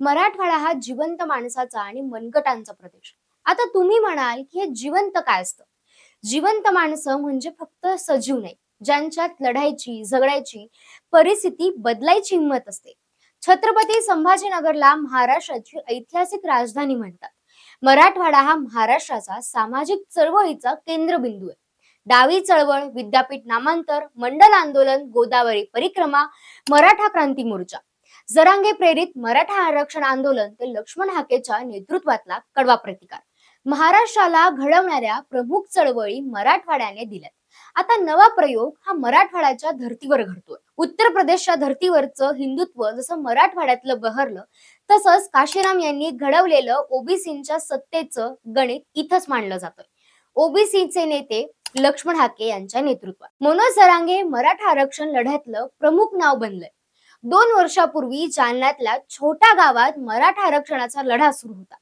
मराठवाडा हा जिवंत माणसाचा आणि मनगटांचा प्रदेश. आता तुम्ही म्हणाल की हे जिवंत काय असतं? जिवंत माणसं म्हणजे फक्त सजीव नाही ज्यांच्यात लढायची झगडायची परिस्थिती बदलायची हिंमत असते. छत्रपती संभाजीनगरला महाराष्ट्राची ऐतिहासिक राजधानी म्हणतात. मराठवाडा हा महाराष्ट्राचा सामाजिक चळवळीचा केंद्रबिंदू आहे. डावी चळवळ विद्यापीठ नामांतर मंडल आंदोलन गोदावरी परिक्रमा मराठा क्रांती मोर्चा. जरांगे प्रेरित मराठा आरक्षण आंदोलन ते लक्ष्मण हाकेच्या नेतृत्वातला कडवा प्रतिकार. महाराष्ट्राला घडवणाऱ्या प्रमुख चळवळी मराठवाड्याने दिल्यात. आता नवा प्रयोग हा मराठवाड्याच्या धर्तीवर घडतोय. उत्तर प्रदेशच्या धर्तीवरचं हिंदुत्व जसं मराठवाड्यातलं बहरलं तसंच काशीराम यांनी घडवलेलं ओबीसींच्या सत्तेचं गणित इथंच मांडलं जातंय. ओबीसीचे नेते लक्ष्मण हाके यांच्या नेतृत्वात. मनोज जरांगे मराठा आरक्षण लढ्यातलं प्रमुख नाव बनलंय. दोन वर्षापूर्वी जालन्यातल्या छोट्या गावात मराठा आरक्षणाचा लढा सुरू होता.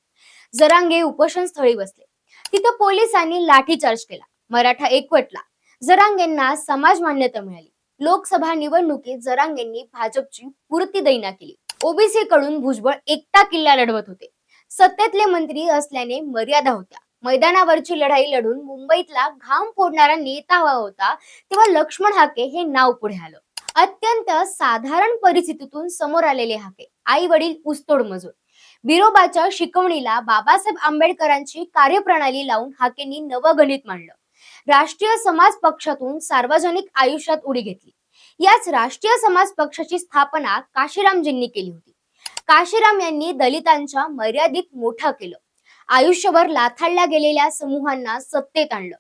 जरांगे उपोषण स्थळी बसले. तिथं पोलिसांनी लाठीचार्ज केला. मराठा एकवटला. जरांगेंना समाज मान्यता मिळाली. लोकसभा निवडणुकीत जरांगेंनी भाजपची पूर्ती दैना केली. ओबीसी कडून भुजबळ एकटा किल्ला लढवत होते. सत्तेतले मंत्री असल्याने मर्यादा होत्या. मैदानावरची लढाई लढून मुंबईतला घाम फोडणारा नेता हवा होता तेव्हा लक्ष्मण हाके हे नाव पुढे आलं. अत्यंत साधारण परिस्थितीतून समोर आलेले हाके. आई वडील उस्तोड मजूर. बिरोबाच्या शिकवणीला बाबासाहेब आंबेडकरांची कार्यप्रणाली लावून हाकेंनी नवगणित मांडलं. राष्ट्रीय समाज पक्षातून सार्वजनिक आयुष्यात उडी घेतली. याच राष्ट्रीय समाज पक्षाची स्थापना काशीरामजींनी केली होती. काशीराम यांनी दलितांच्या मर्यादित मोठं केलं. आयुष्यभर लाथाडल्या गेलेल्या समूहांना सत्तेत आणलं.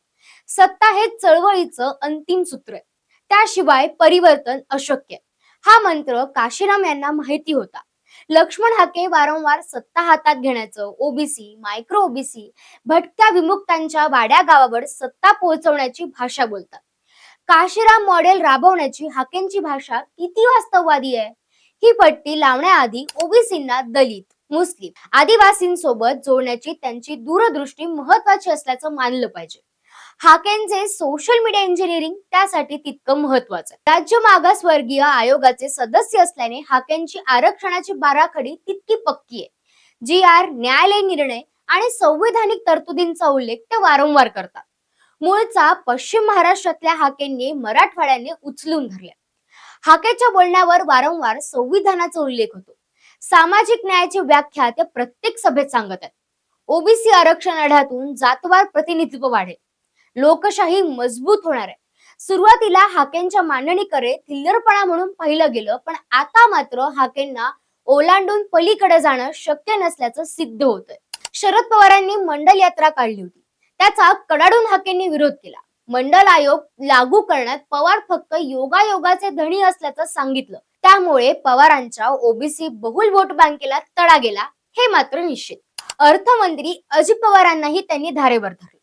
सत्ता हे चळवळीचं अंतिम सूत्र आहे. त्याशिवाय परिवर्तन अशक्य. हा मंत्र काशीराम यांना माहिती होता. लक्ष्मण हाके वारंवार सत्ता हातात घेण्याचं ओबीसी मायक्रो ओबीसी भटक्या विमुक्तांच्या वाड्या गावावर सत्ता पोहोचवण्याची भाषा बोलतात. काशीराम मॉडेल राबवण्याची हाकेंची भाषा किती वास्तववादी आहे. ही पट्टी लावण्याआधी ओबीसींना दलित मुस्लिम आदिवासींसोबत जोडण्याची त्यांची दूरदृष्टी महत्वाची असल्याचं मानलं पाहिजे. हाकेंचे सोशल मीडिया इंजिनिअरिंग त्यासाठी तितकं महत्वाचं राज्य मागासवर्गीय आयोगाचे सदस्य असल्याने हाकेंची आरक्षणाची बाराखडी तितकी पक्की आहे. जी आर न्यायालय निर्णय आणि संविधानिक तरतुदींचा उल्लेख ते वारंवार करतात. मूळचा पश्चिम महाराष्ट्रातल्या हाकेंनी मराठवाड्याने उचलून धरल्या. हाकेच्या बोलण्यावर वारंवार संविधानाचा उल्लेख होतो. सामाजिक न्यायाची व्याख्या ते प्रत्येक सभेत सांगत आहेत. ओबीसी आरक्षण लढ्यातून जातवार प्रतिनिधित्व वाढेल. लोकशाही मजबूत होणार आहे. सुरुवातीला हाकेंच्या मांडणीकडे थिल्लरपणा म्हणून पाहिलं गेलं पण आता मात्र हाकेंना ओलांडून पलीकडे जाणं शक्य नसल्याचं सिद्ध होतंय. शरद पवारांनी मंडल यात्रा काढली होती. त्याचा कडाडून हाकेंनी विरोध केला. मंडल आयोग लागू करण्यात पवार फक्त योगायोगाचे धनी असल्याचं सांगितलं. त्यामुळे पवारांच्या ओबीसी बहुल वोट बँकेला तडा गेला हे मात्र निश्चित. अर्थमंत्री अजित पवारांनाही त्यांनी धारेवर धरले.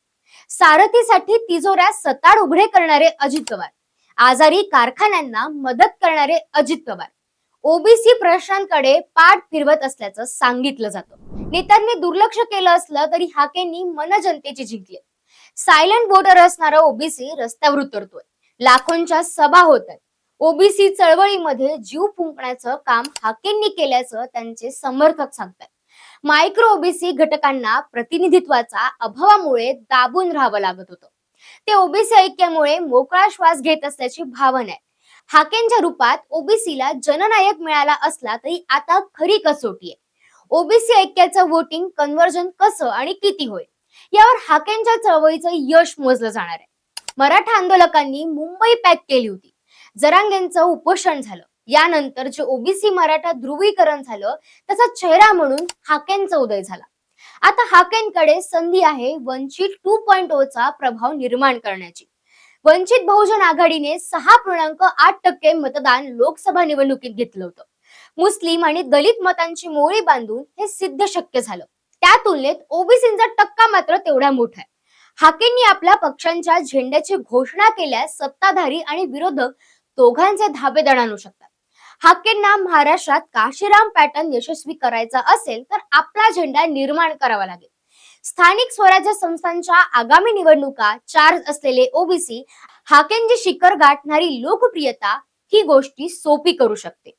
सारथीसाठी तिजोऱ्या सताड उघडे करणारे अजित पवार. आजारी कारखान्यांना मदत करणारे अजित पवार. ओबीसी प्रश्नांकडे पाठ फिरवत असल्याचं सांगितलं जातं. नेत्यांनी दुर्लक्ष केलं असलं तरी हाकेंनी मन जनतेची जिंकली. सायलेंट वोटर असणारा ओबीसी रस्त्यावर उतरतोय. लाखोंच्या सभा होत आहेत ओबीसी चळवळीमध्ये जीव फुंकण्याचं काम हाकेंनी केल्याचं त्यांचे समर्थक सांगतात मायक्रो ओबीसी घटकांना प्रतिनिधित्वाचा अभावामुळे दाबून राहावं लागत होतं. ते ओबीसी ऐक्यामुळे मोकळा श्वास घेत असल्याची भावना आहे. हाकेंच्या रूपात ओबीसीला जननायक मिळाला असला तरी आता खरी कसोटी आहे. ओबीसी ऐक्याचं वोटिंग कन्व्हर्जन कसं आणि किती होईल? यावर हाकेंच्या चळवळीचं यश मोजलं जाणार आहे. मराठा आंदोलकांनी मुंबई पॅक केली होती. जरांगेंचं उपोषण झालं. यानंतर जे ओबीसी मराठा ध्रुवीकरण झालं त्याचा चेहरा म्हणून हाकेनचा उदय झाला. आता हाकेनकडे संधी आहे वंचित टू पॉइंट oh चा प्रभाव निर्माण करण्याची. वंचित बहुजन आघाडीने सहा पूर्णांक आठ टक्के मतदान लोकसभा निवडणुकीत घेतलं होतं. मुस्लिम आणि दलित मतांची मोळी बांधून हे सिद्ध शक्य झालं. त्या तुलनेत ओबीसींचा टक्का मात्र तेवढा मोठा आहे. हाकेंनी आपल्या पक्षांच्या झेंड्याची घोषणा केल्यास सत्ताधारी आणि विरोधक दोघांचे धाबे दणाणू शकतात. शकतात हाकेंना महाराष्ट्रात काशीराम पॅटर्न यशस्वी करायचा असेल तर आपला झेंडा निर्माण करावा लागेल. स्थानिक स्वराज्य संस्थांच्या आगामी निवडणुका चार्ज असलेले ओबीसी हाकेंची शिखर गाठणारी लोकप्रियता ही गोष्टी सोपी करू शकते.